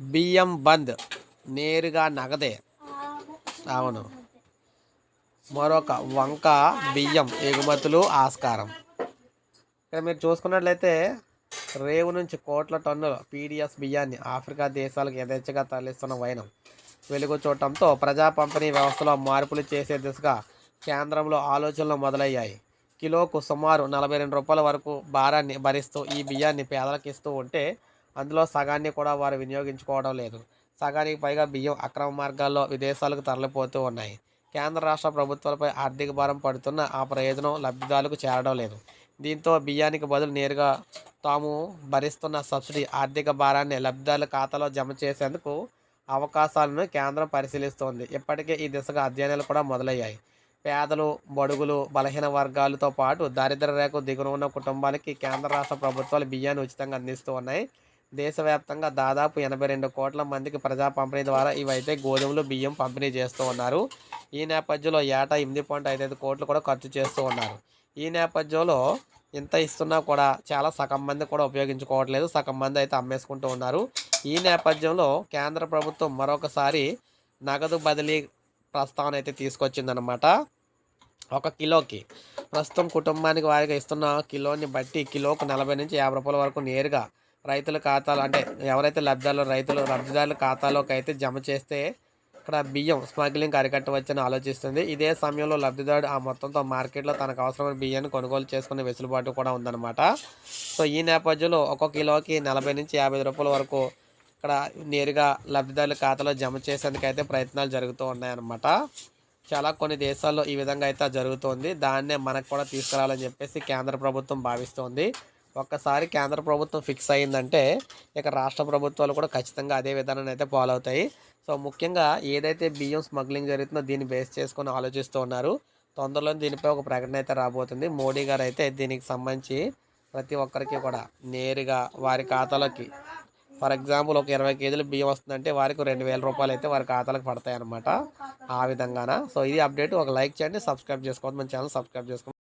బియ్యం బంద్. నేరుగా నగదే. అవును. మరొక వంక బియ్యం ఎగుమతులు ఆస్కారం. ఇక్కడ మీరు చూసుకున్నట్లయితే రేవు నుంచి కోట్ల టన్నుల పీడిఎస్ బియ్యాన్ని ఆఫ్రికా దేశాలకు యథేచ్ఛగా తరలిస్తున్న వైనం. వెలుగు చూడటంతో ప్రజా పంపిణీ వ్యవస్థలో మార్పులు చేసే దిశగా కేంద్రంలో ఆలోచనలు మొదలయ్యాయి. కిలోకు సుమారు నలభై రెండు రూపాయల వరకు భారాన్ని భరిస్తూ ఈ బియ్యాన్ని పేదలకు ఇస్తూ ఉంటే అందులో సగాన్ని కూడా వారు వినియోగించుకోవడం లేదు. సగానికి పైగా బియ్యం అక్రమ మార్గాల్లో విదేశాలకు తరలిపోతూ ఉన్నాయి. కేంద్ర రాష్ట్ర ప్రభుత్వాలపై ఆర్థిక భారం పడుతున్న ఆ ప్రయోజనం లబ్ధిదారులకు చేరడం లేదు. దీంతో బియ్యానికి బదులు నేరుగా తాము భరిస్తున్న సబ్సిడీ ఆర్థిక భారాన్ని లబ్ధిదారుల ఖాతాలో జమ చేసేందుకు అవకాశాలను కేంద్రం పరిశీలిస్తోంది. ఇప్పటికే ఈ దిశగా అధ్యయనాలు కూడా మొదలయ్యాయి. పేదలు బడుగులు బలహీన వర్గాలతో పాటు దారిద్ర రేఖ దిగున ఉన్న కుటుంబాలకి కేంద్ర రాష్ట్ర ప్రభుత్వాలు బియ్యాన్ని ఉచితంగా అందిస్తూ ఉన్నాయి. దేశవ్యాప్తంగా దాదాపు ఎనభై రెండు కోట్ల మందికి ప్రజా పంపిణీ ద్వారా ఇవైతే గోధుమలు బియ్యం పంపిణీ చేస్తూ ఉన్నారు. ఈ నేపథ్యంలో ఏటా ఎనిమిది పాయింట్ ఐదు కోట్లు కూడా ఖర్చు చేస్తూ ఉన్నారు. ఈ నేపథ్యంలో ఇంత ఇస్తున్నా కూడా చాలా సగం మంది కూడా ఉపయోగించుకోవట్లేదు. సగం మంది అయితే అమ్మేసుకుంటూ ఉన్నారు. ఈ నేపథ్యంలో కేంద్ర ప్రభుత్వం మరొకసారి నగదు బదిలీ ప్రస్తావన అయితే తీసుకొచ్చిందనమాట ఒక కిలోకి ప్రస్తుతం కుటుంబానికి వారికి ఇస్తున్న కిలోని బట్టి కిలోకు నలభై నుంచి యాభై రూపాయల వరకు నేరుగా రైతుల ఖాతాలు అంటే ఎవరైతే లబ్ధిదారులు రైతులు లబ్ధిదారుల ఖాతాలోకి అయితే జమ చేస్తే ఇక్కడ బియ్యం స్మగ్లింగ్ అరికట్టవచ్చని ఆలోచిస్తుంది. ఇదే సమయంలో లబ్ధిదారుడు ఆ మొత్తంతో మార్కెట్లో తనకు అవసరమైన బియ్యాన్ని కొనుగోలు చేసుకునే వెసులుబాటు కూడా ఉందన్నమాట. సో ఈ నేపథ్యంలో ఒక కిలోకి నలభై నుంచి యాభై రూపాయల వరకు ఇక్కడ నేరుగా లబ్ధిదారుల ఖాతాలో జమ చేసేందుకు అయితే ప్రయత్నాలు జరుగుతూ ఉన్నాయన్నమాట. చాలా కొన్ని దేశాల్లో ఈ విధంగా అయితే జరుగుతోంది. దాన్నే మనకు కూడా తీసుకురావాలని చెప్పేసి కేంద్ర ప్రభుత్వం భావిస్తోంది. ఒక్కసారి కేంద్ర ప్రభుత్వం ఫిక్స్ అయిందంటే ఇక రాష్ట్ర ప్రభుత్వాలు కూడా ఖచ్చితంగా అదే విధానాన్ని అయితే ఫాలో అవుతాయి. సో ముఖ్యంగా ఏదైతే బియ్యం స్మగ్లింగ్ జరుగుతుందో దీన్ని బేస్ చేసుకొని ఆలోచిస్తూ ఉన్నారు. తొందరలో దీనిపై ఒక ప్రకటన అయితే రాబోతుంది. మోడీ గారు అయితే దీనికి సంబంధించి ప్రతి ఒక్కరికి కూడా నేరుగా వారి ఖాతాలోకి ఫర్ ఎగ్జాంపుల్ ఒక ఇరవై కేజీలు బియ్యం వస్తుందంటే వారికి రెండు వేల రూపాయలు అయితే వారి ఖాతాలకు పడతాయి అనమాట ఆ విధంగాన. సో ఇది అప్డేట్ ఒక లైక్ చేయండి సబ్స్క్రైబ్ చేసుకోండి మన ఛానల్ సబ్స్క్రైబ్ చేసుకోండి.